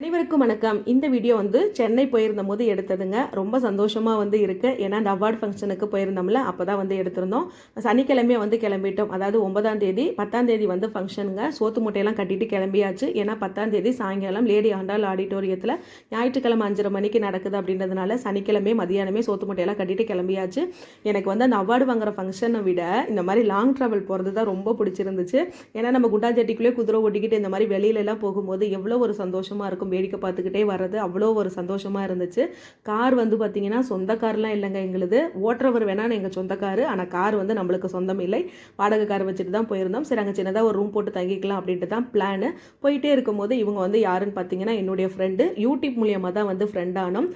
அனைவருக்கும் வணக்கம். இந்த வீடியோ வந்து சென்னை போயிருந்த போது எடுத்ததுங்க. ரொம்ப சந்தோஷமாக வந்து இருக்குது ஏன்னா அந்த அவார்ட் ஃபங்க்ஷனுக்கு போயிருந்தோம்ல அப்போ தான் வந்து எடுத்திருந்தோம். சனிக்கிழமையே வந்து கிளம்பிட்டோம். அதாவது ஒன்பதாம் தேதி பத்தாம் தேதி வந்து ஃபங்க்ஷனுங்க. சோத்து மூட்டையெல்லாம் கட்டிட்டு கிளம்பியாச்சு. ஏன்னா பத்தாம் தேதி சாயங்காலம் லேடி ஆண்டாள் ஆடிட்டோரியத்தில் ஞாயிற்றுக்கிழமை அஞ்சரை மணிக்கு நடக்குது அப்படின்றதுனால சனிக்கிழமை மதியானமே சோத்து மூட்டையெல்லாம் கட்டிட்டு கிளம்பியாச்சு. எனக்கு வந்து அந்த அவார்டு வாங்குற ஃபங்க்ஷனை விட இந்த மாதிரி லாங் ட்ராவல் போகிறது தான் ரொம்ப பிடிச்சிருந்துச்சு. ஏன்னா நம்ம குண்டாஞ்சட்டிக்குள்ளேயே குதிரை ஓட்டிக்கிட்டு இந்த மாதிரி வெளியிலலாம் போகும்போது எவ்வளோ ஒரு சந்தோஷமாக இருக்கும். வேடிக்கை பார்த்துக்கிட்டே வர்றது அவ்வளோ ஒரு சந்தோஷமாக இருந்துச்சு. கார் வந்து பார்த்தீங்கன்னா சொந்த கார்லாம் இல்லைங்க எங்களுது. ஓட்டுறவர் வேணால் எங்கள் சொந்த கார் ஆனால் கார் வந்து நம்மளுக்கு சொந்தம் இல்லை. வாடகை கார் வச்சுட்டு தான் போயிருந்தோம். சரி அங்கே சின்னதாக ஒரு ரூம் போட்டு தங்கிக்கலாம் அப்படின்ட்டு தான் பிளானு போயிட்டே இருக்கும்போது இவங்க வந்து யாருன்னு பார்த்தீங்கன்னா என்னுடைய ஃப்ரெண்டு யூடியூப் மூலியமாக தான் வந்து ஃப்ரெண்டானோம்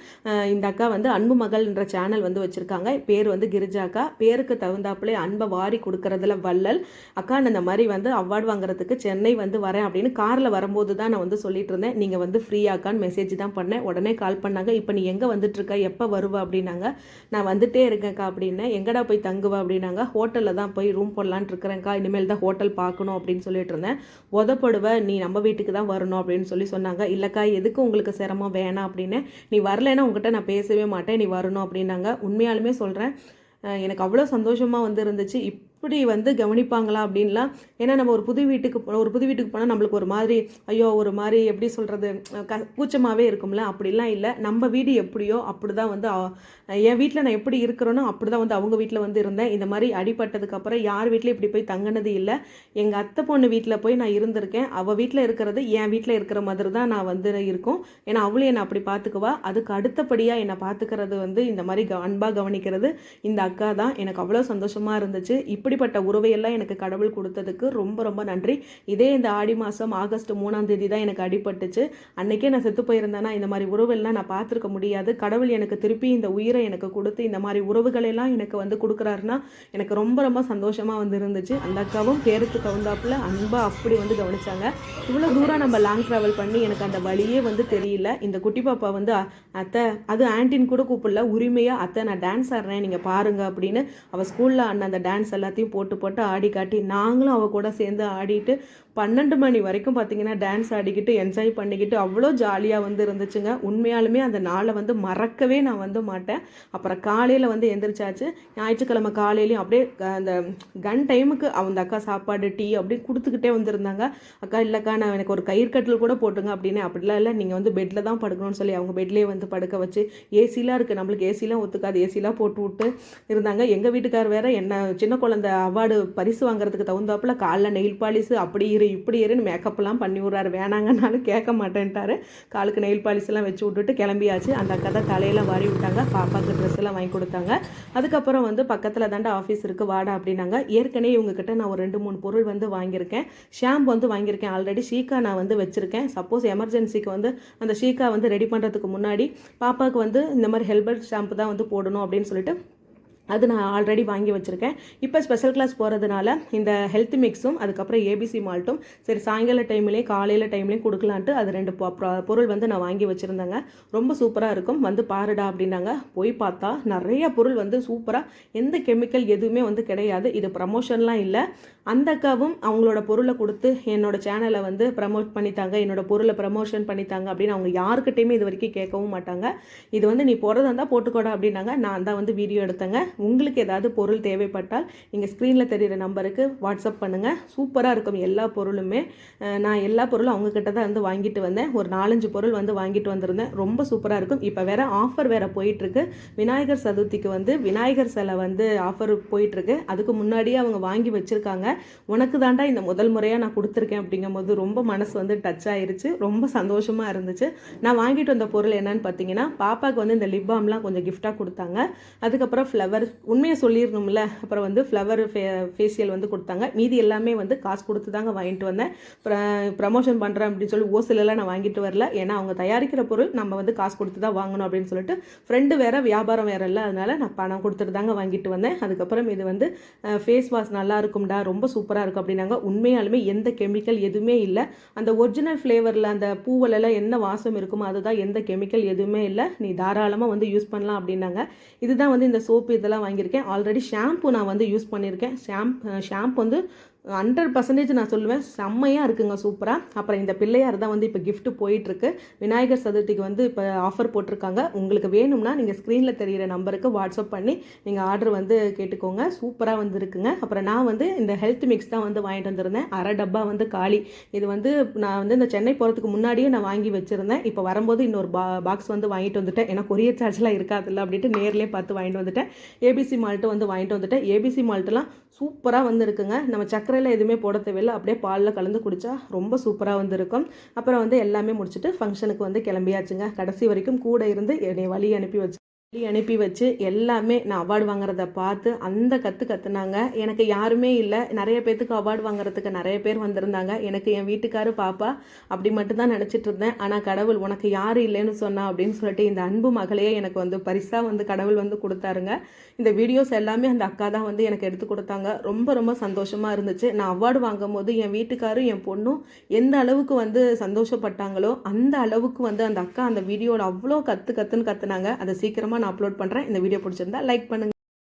இந்த அக்கா வந்து அன்பு மகள்ன்ற சேனல் வந்து வச்சுருக்காங்க. பேர் வந்து கிரிஜா அக்கா. பேருக்கு தகுந்தாப்புலே அன்பை வாரி கொடுக்கறதுல வள்ளல். அக்கா நான் இந்த மாதிரி வந்து அவார்டு வாங்குறதுக்கு சென்னை வந்து வரேன் அப்படின்னு காரில் வரும்போது தான் நான் வந்து சொல்லிட்டு இருந்தேன். நீங்கள் வந்து ஃப்ரீயாக்கான்னு மெசேஜ் தான் பண்ணேன். உடனே கால் பண்ணாங்க இப்போ நீ எங்கே வந்துட்டுருக்க? எப்போ வருவ? அப்படின்னாங்க. நான் வந்துட்டே இருக்கேன்க்கா அப்படின்னேன் எங்கடா போய் தங்குவ? அப்படின்னாங்க. ஹோட்டலில் தான் போய் ரூம் போடலான்ட்டு இருக்கிறேன்க்கா. இனிமேல் தான் ஹோட்டல் பார்க்கணும் அப்படின்னு சொல்லிட்டு இருந்தேன். உதப்படுவ நீ நம்ம வீட்டுக்கு தான் வரணும் அப்படின்னு சொல்லி சொன்னாங்க. இல்லைக்கா எதுக்கு உங்களுக்கு சிரமம்? வேணாம் அப்படின்னு. நீ வரலைன்னா உங்ககிட்ட நான் பேசவே மாட்டேன். நீ வரணும் அப்படின்னாங்க. உண்மையாலுமே சொல்கிறேன் எனக்கு அவ்வளோ சந்தோஷமாக வந்து இருந்துச்சு. இப்படி வந்து கவனிப்பாங்களா அப்படின்லாம். ஏன்னா நம்ம ஒரு புது வீட்டுக்கு போ- ஒரு புது வீட்டுக்கு போனால் நம்மளுக்கு ஒரு மாதிரி ஐயோ ஒரு மாதிரி எப்படி சொல்கிறது க கூச்சமாகவே இருக்கும்ல. அப்படிலாம் இல்லை. நம்ம வீடு எப்படியோ அப்படி தான் வந்து என் வீட்டில் நான் எப்படி இருக்கிறேனோ அப்படி தான் வந்து அவங்க வீட்டில் வந்து இருந்தேன். இந்த மாதிரி அடிபட்டதுக்கப்புறம் யார் வீட்டில் இப்படி போய் தங்கினது இல்லை. எங்கள் அத்தை பொண்ணு வீட்டில் போய் நான் இருந்திருக்கேன். அவள் வீட்டில் இருக்கிறது என் வீட்டில் இருக்கிற மாதிரி தான் நான் வந்து இருக்கும். ஏன்னா அவளும் என்னை அப்படி பார்த்துக்குவா அதுக்கு அடுத்தபடியாக என்னை பார்த்துக்கிறது வந்து இந்த மாதிரி க அன்பாக கவனிக்கிறது இந்த அக்கா தான். எனக்கு அவ்வளோ சந்தோஷமாக இருந்துச்சு. இப்படி இப்படிப்பட்ட உறவையெல்லாம் எனக்கு கடவுள் கொடுத்ததுக்கு ரொம்ப ரொம்ப நன்றி. இதே இந்த ஆடி மாதம் ஆகஸ்ட் மூணாம் தேதி தான் எனக்கு அடிபட்டுச்சு. அன்றைக்கே நான் செத்து போயிருந்தேன்னா இந்த மாதிரி உறவெல்லாம் நான் பார்த்துருக்க முடியாது. கடவுள் எனக்கு திருப்பி இந்த உயிரை எனக்கு கொடுத்து இந்த மாதிரி உறவுகளெல்லாம் எனக்கு வந்து கொடுக்குறாருன்னா எனக்கு ரொம்ப ரொம்ப சந்தோஷமாக வந்து இருந்துச்சு. அந்த அக்காவும் பேருக்கு தகுந்தாப்புல அன்பாக அப்படி வந்து கவனித்தாங்க இவ்வளோ தூரம் நம்ம லாங் ட்ராவல் பண்ணி எனக்கு அந்த வழியே வந்து தெரியல. இந்த குட்டி பாப்பா வந்து அத்தை அது ஆன்டின் கூட கூப்பிடல. உரிமையாக அத்தை நான் டான்ஸ் ஆடுறேன் நீங்கள் பாருங்க அப்படின்னு அவள் ஸ்கூலில் அண்ணன் அந்த டான்ஸ் எல்லாத்தையும் போட்டு போட்டு ஆடி காட்டி நாங்களும் அவள் கூட சேர்ந்து ஆடிட்டு பன்னெண்டு மணி வரைக்கும் பார்த்தீங்கன்னா டான்ஸ் ஆடிக்கிட்டு என்ஜாய் பண்ணிக்கிட்டு அவ்வளோ ஜாலியாக வந்து இருந்துச்சுங்க. உண்மையாலுமே அந்த நாளை வந்து மறக்கவே நான் வந்து மாட்டேன். அப்புறம் காலையில் வந்து எந்திரிச்சாச்சு. ஞாயிற்றுக்கிழமை காலையிலையும் அப்படியே அந்த கன் டைமுக்கு அந்த அக்கா சாப்பாடு டீ அப்படியே கொடுத்துக்கிட்டே வந்திருந்தாங்க. அக்கா இல்லைக்கா நான் எனக்கு ஒரு கயிறு கட்டில் கூட போட்டுங்க அப்படின்னு. அப்படிலாம் இல்லை. நீங்கள் வந்து பெட்டில் தான் படுக்கணும்னு சொல்லி அவங்க பெட்லேயே வந்து படுக்க வச்சு ஏசிலாம் இருக்குது நம்மளுக்கு ஏசிலாம் ஒத்துக்காது. ஏசிலாம் போட்டு விட்டு இருந்தாங்க. எங்கள் வீட்டுக்கார் வேறு என்ன சின்ன குழந்தை அவார்டு பரிசு வாங்குறதுக்கு தகுந்தாப்புல காலில் நெயில் பாலிஷ் அப்படி இரு இப்படி இருன்னு மேக்கப்லாம் பண்ணி விட்றாரு. வேணாங்கன்னாலும் கேட்க மாட்டேன்ட்டாரு. காலுக்கு நெயில் பாலிஷ்லாம் வச்சு விட்டுட்டு கிளம்பியாச்சு. அந்த அக்கா தான் தலையெல்லாம் வாரி விட்டாங்க. பாப்பாவுக்கு ட்ரெஸ் எல்லாம் வாங்கி கொடுத்தாங்க. அதுக்கப்புறம் வந்து பக்கத்தில் தாண்டா ஆஃபீஸ் இருக்குது வாடா அப்படின்னாங்க. ஏற்கனவே இவங்கக்கிட்ட நான் ஒரு ரெண்டு மூணு பொருள் வந்து வாங்கியிருக்கேன். ஷாம்பு வந்து வாங்கியிருக்கேன். ஆல்ரெடி ஷீக்கா நான் வந்து வச்சுருக்கேன். சப்போஸ் எமர்ஜென்சிக்கு வந்து அந்த ஷீக்கா வந்து ரெடி பண்ணுறதுக்கு முன்னாடி பாப்பாவுக்கு வந்து இந்த மாதிரி ஹெல்பர் ஷாம்பு தான் வந்து போடணும் அப்படின்னு சொல்லிட்டு அது நான் ஆல்ரெடி வாங்கி வச்சுருக்கேன். இப்போ ஸ்பெஷல் கிளாஸ் போகிறதுனால இந்த ஹெல்த் மிக்ஸும் அதுக்கப்புறம் ஏபிசி மால்ட்டும் சரி சாயங்கால டைம்லேயும் காலையில் டைம்லேயும் கொடுக்கலான்ட்டு அது ரெண்டு பொருள் வந்து நான் வாங்கி வச்சுருந்தேங்க. ரொம்ப சூப்பராக இருக்கும். வந்து பாருடா அப்படின்னாங்க. போய் பார்த்தா நிறைய பொருள் வந்து சூப்பராக எந்த கெமிக்கல் எதுவுமே வந்து கிடையாது. இது ப்ரமோஷன்லாம் இல்லை. அந்த அக்காவும் அவங்களோட பொருளை கொடுத்து என்னோட சேனலை வந்து ப்ரமோட் பண்ணித்தாங்க. என்னோட பொருளை ப்ரமோஷன் பண்ணித்தாங்க அப்படின்னு அவங்க யாருக்கிட்டையுமே இது வரைக்கும் கேட்கவும் மாட்டாங்க. இது வந்து நீ போகிறதா இருந்தால் போட்டுக்கோடா அப்படின்னாங்க. நான் தான் வந்து வீடியோ எடுத்தேங்க. உங்களுக்கு ஏதாவது பொருள் தேவைப்பட்டால் நீங்கள் ஸ்க்ரீனில் தெரிகிற நம்பருக்கு வாட்ஸ்அப் பண்ணுங்கள் சூப்பராக இருக்கும் எல்லா பொருளுமே. நான் எல்லா பொருளும் அவங்கக்கிட்ட தான் வந்து வாங்கிட்டு வந்தேன். ஒரு நாலஞ்சு பொருள் வந்து வாங்கிட்டு வந்திருந்தேன். ரொம்ப சூப்பராக இருக்கும். இப்போ வேற ஆஃபர் வேற போயிட்டுருக்கு. விநாயகர் சதுர்த்திக்கு வந்து விநாயகர் சிலை வந்து ஆஃபர் போயிட்டுருக்கு. அதுக்கு முன்னாடியே அவங்க வாங்கி வச்சுருக்காங்க. உனக்கு தாண்டா இந்த முதல் முறையாக நான் கொடுத்துருக்கேன் அப்படிங்கும்போது ரொம்ப மனசு வந்து டச் ஆயிருச்சு. ரொம்ப சந்தோஷமாக இருந்துச்சு. நான் வாங்கிட்டு வந்த பொருள் என்னன்னு பார்த்தீங்கன்னா பாப்பாவுக்கு வந்து இந்த லிப் பாம்லாம் கொஞ்சம் கிஃப்டாக கொடுத்தாங்க. அதுக்கப்புறம் ஃப்ளவர் உண்மையை சொல்லிடணும்ல. அப்புறம் வந்து ஃப்ளவர் ஃபே ஃபேஷியல் வந்து கொடுத்தாங்க. மீதி எல்லாமே வந்து காசு கொடுத்து தாங்க வாங்கிட்டு வந்தேன். ப்ரமோஷன் பண்ணுறேன் அப்படின்னு சொல்லி ஓசிலெல்லாம் நான் வாங்கிட்டு வரல. ஏன்னா அவங்க தயாரிக்கிற பொருள் நம்ம வந்து காசு கொடுத்து தான் வாங்கணும் அப்படின்னு சொல்லிட்டு ஃப்ரெண்டு வேறு வியாபாரம் வேறு இல்லை. அதனால நான் பணம் கொடுத்துட்டு தாங்க வாங்கிட்டு வந்தேன். அதுக்கப்புறம் இது வந்து ஃபேஸ் வாஷ் நல்லா இருக்கும்டா ரொம்ப சூப்பராக இருக்கும் அப்படின்னாங்க. உண்மையாலுமே எந்த கெமிக்கல் எதுவுமே இல்லை. அந்த ஒரிஜினல் ஃப்ளேவரில் அந்த பூவலெல்லாம் என்ன வாசம் இருக்குமோ அதுதான் எந்த கெமிக்கல் எதுவுமே இல்லை. நீ தாராளமாக வந்து யூஸ் பண்ணலாம் அப்படின்னாங்க. இதுதான் வந்து இந்த சோப்பு இதெல்லாம் வாங்கியிருக்கேன். ஆல்ரெடி ஷாம்பு நான் வந்து யூஸ் பண்ணியிருக்கேன். ஷாம்ப் ஷாம்பு வந்து ஹண்ட்ரட் பர்சன்டேஜ் நான் சொல்லுவேன். செம்மையாக இருக்குங்க சூப்பராக அப்புறம் இந்த பிள்ளையார் தான் வந்து இப்போ கிஃப்ட்டு போயிட்டுருக்கு. விநாயகர் சதுர்த்திக்கு வந்து இப்போ ஆஃபர் போட்டிருக்காங்க. உங்களுக்கு வேணும்னா நீங்கள் ஸ்க்ரீனில் தெரிகிற நம்பருக்கு வாட்ஸ்அப் பண்ணி நீங்கள் ஆர்டர் வந்து கேட்டுக்கோங்க. சூப்பராக வந்து இருக்குங்க. அப்புறம் நான் வந்து இந்த ஹெல்த் மிக்ஸ் தான் வந்து வாங்கிட்டு வந்திருந்தேன். அரை டப்பா வந்து காலி இது வந்து நான் வந்து இந்த சென்னை போகிறதுக்கு முன்னாடியே நான் வாங்கி வச்சுருந்தேன். இப்போ வரும்போது இன்னொரு பா பாக்ஸ் வந்து வாங்கிட்டு வந்துட்டேன். ஏன்னா கொரியர் சார்ஜ்லாம் இருக்காதுல்ல அப்படின்ட்டு நேர்லேயே பார்த்து வாங்கிட்டு வந்துட்டேன். ஏபிசி மால்ட்டு வந்து வாங்கிட்டு வந்துட்டேன். ஏபிசி மால்ட்டுலாம் சூப்பராக வந்து இருக்குங்க. நம்ம சர்க்கரையில் எதுவுமே போட தேவையில்லை. அப்படியே பாலில் கலந்து குடித்தா ரொம்ப சூப்பராக வந்திருக்கும். அப்புறம் வந்து எல்லாமே முடிச்சுட்டு ஃபங்க்ஷனுக்கு வந்து கிளம்பியாச்சுங்க. கடைசி வரைக்கும் கூட இருந்து என்னை வழி அனுப்பி வச்சு அனுப்பி வச்சு எல்லாமே நான் அவார்டு வாங்குறத பார்த்து அந்த கற்று கற்றுனாங்க எனக்கு யாருமே இல்லை. நிறைய பேர்த்துக்கு அவார்டு வாங்குறதுக்கு நிறைய பேர் வந்திருந்தாங்க. எனக்கு என் வீட்டுக்காரு பாப்பா அப்படி மட்டும்தான் நினச்சிட்டு இருந்தேன். ஆனால் கடவுள் உனக்கு யார் இல்லைன்னு சொன்னா அப்படின்னு சொல்லிட்டு இந்த அன்பு மகளையே எனக்கு வந்து பரிசாக வந்து கடவுள் வந்து கொடுத்தாருங்க. இந்த வீடியோஸ் எல்லாமே அந்த அக்கா தான் வந்து எனக்கு எடுத்து கொடுத்தாங்க. ரொம்ப ரொம்ப சந்தோஷமாக இருந்துச்சு. நான் அவார்டு வாங்கும் போது என் வீட்டுக்காரும் என் பொண்ணும் எந்த அளவுக்கு வந்து சந்தோஷப்பட்டாங்களோ அந்த அளவுக்கு வந்து அந்த அக்கா அந்த வீடியோவில் அவ்வளோ கற்று கற்றுன்னு கற்றுனாங்க அதை சீக்கிரமாக நான் அப்லோட் பண்ணுறேன் இந்த வீடியோ பிடிச்சிருந்தா லைக் பண்ணுங்கள்